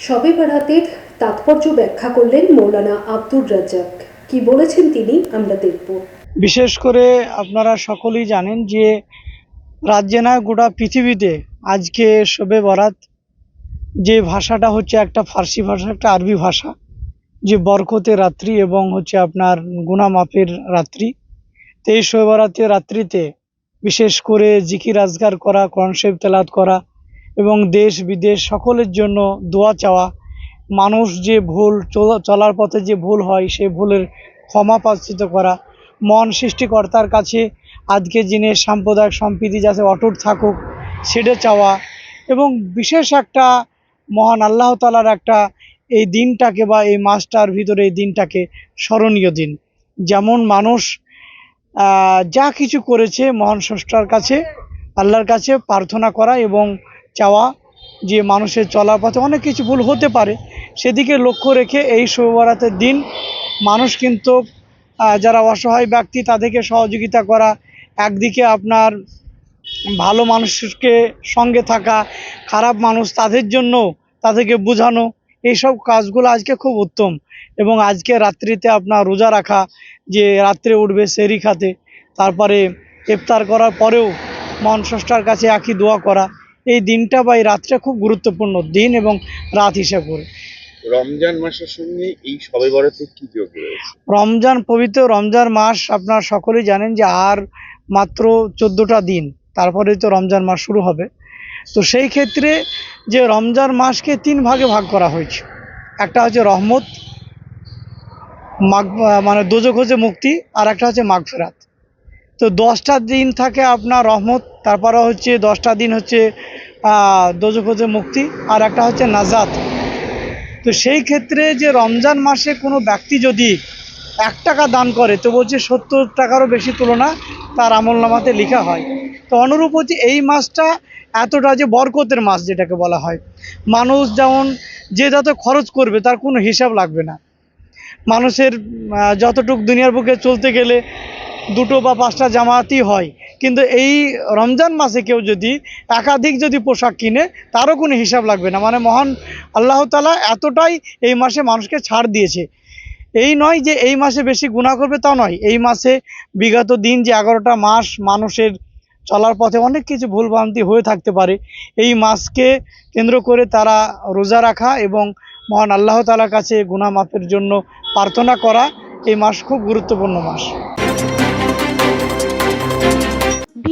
শবে বরাতের তাৎপর্য ব্যাখ্যা করলেন মৌলানা আব্দুর রাজ্জাক। কি বলেছেন তিনি, আমরা দেখব। বিশেষ করে আপনারা সকলেই জানেন যে রাজ্যে না, গোটা পৃথিবীতে আজকে শবে বরাত যে ভাষাটা হচ্ছে একটা ফার্সি ভাষা, একটা আরবি ভাষা, যে বরকতের রাত্রি এবং হচ্ছে আপনার গুনা মাপের রাত্রি, তো এই শবে বরাতের রাত্রিতে বিশেষ করে জিকির আজগার করা কনসেপ্ট তেলাত করা এবং দেশ, বিদেশ সকলের জন্য দোয়া চাওয়া। মানুষ যে ভুল চলার পথে যে ভুল হয় সেই ভুলের ক্ষমা প্রার্থিত করা। মন সৃষ্টিকর্তার কাছে আজকে দিনে সাম্প্রদায়িক সম্প্রীতি যাতে অটুট থাকুক, সেটা চাওয়া এবং বিশেষ একটা মহান আল্লাহ তালার একটা এই দিনটাকে বা এই মাসটার ভিতরে এই দিনটাকে স্মরণীয় দিন। যেমন মানুষ যা কিছু করেছে মহান স্রষ্টার কাছে, আল্লাহর কাছে প্রার্থনা করা এবং চাওয়া, যে মানুষের চলার পথে অনেক কিছু ভুল হতে পারে, সেদিকে লক্ষ্য রেখে এই শুভবরাতের দিন মানুষ কিন্তু যারা অসহায় ব্যক্তি তাদেরকে সহযোগিতা করা, একদিকে আপনার ভালো মানুষকে সঙ্গে থাকা, খারাপ মানুষ তাদের জন্য তাদেরকে বোঝানো, এইসব কাজগুলো আজকে খুব উত্তম। এবং আজকে রাত্রিতে আপনার রোজা রাখা, যে রাত্রে উঠবে সেরি খাতে তারপরে ইফতার করার পরেও মন স্রষ্টার কাছে একই দোয়া করা এই দিনটা বা এই রাতটা খুব গুরুত্বপূর্ণ দিন এবং রাত হিসেবে করে। রমজান মাসের সঙ্গে এই সবে কি যোগ রয়েছে? রমজান পবিত্র রমজান মাস আপনার সকলেই জানেন যে আর মাত্র চোদ্দোটা দিন তারপরে তো রমজান মাস শুরু হবে। তো সেই ক্ষেত্রে যে রমজান মাসকে তিন ভাগে ভাগ করা হয়েছে। একটা হচ্ছে রহমত মাগ মানে দোজক হচ্ছে মুক্তি আর একটা হচ্ছে মাঘ মাগফেরাত। তো দশটা দিন থাকে আপনার রহমত তারপরে হচ্ছে দশটা দিন হচ্ছে হচ্ছে মুক্তি, আর একটা হচ্ছে নাজাত। তো সেই ক্ষেত্রে যে রমজান মাসে কোনো ব্যক্তি যদি এক টাকা দান করে তো বলছে সত্তর টাকারও বেশি তুলনা তার আমল নামাতে লেখা হয়। তো অনুরূপ হচ্ছে এই মাসটা এতটা যে বরকতের মাস যেটাকে বলা হয়। মানুষ যেমন যে যত খরচ করবে, তার কোনো হিসাব লাগবে না। মানুষের যতটুক দুনিয়ার বুকে চলতে গেলে দুটো বা পাঁচটা জামাতই হয়। কিন্তু এই রমজান মাসে কেউ যদি একাধিক যদি পোশাক কিনে, তারও কোনো হিসাব লাগবে না। মানে মহান আল্লাহ তালা এতটাই এই মাসে মানুষকে ছাড় দিয়েছে। এই নয় যে এই মাসে বেশি গুণা করবে তা নয়। এই মাসে বিগত দিন যে এগারোটা মাস মানুষের চলার পথে অনেক কিছু ভুলভ্রান্তি হয়ে থাকতে পারে, এই মাসকে কেন্দ্র করে তারা রোজা রাখা এবং মহান আল্লাহ তালার কাছে গুণা মাফের জন্য প্রার্থনা করা, এই মাস খুব গুরুত্বপূর্ণ মাস।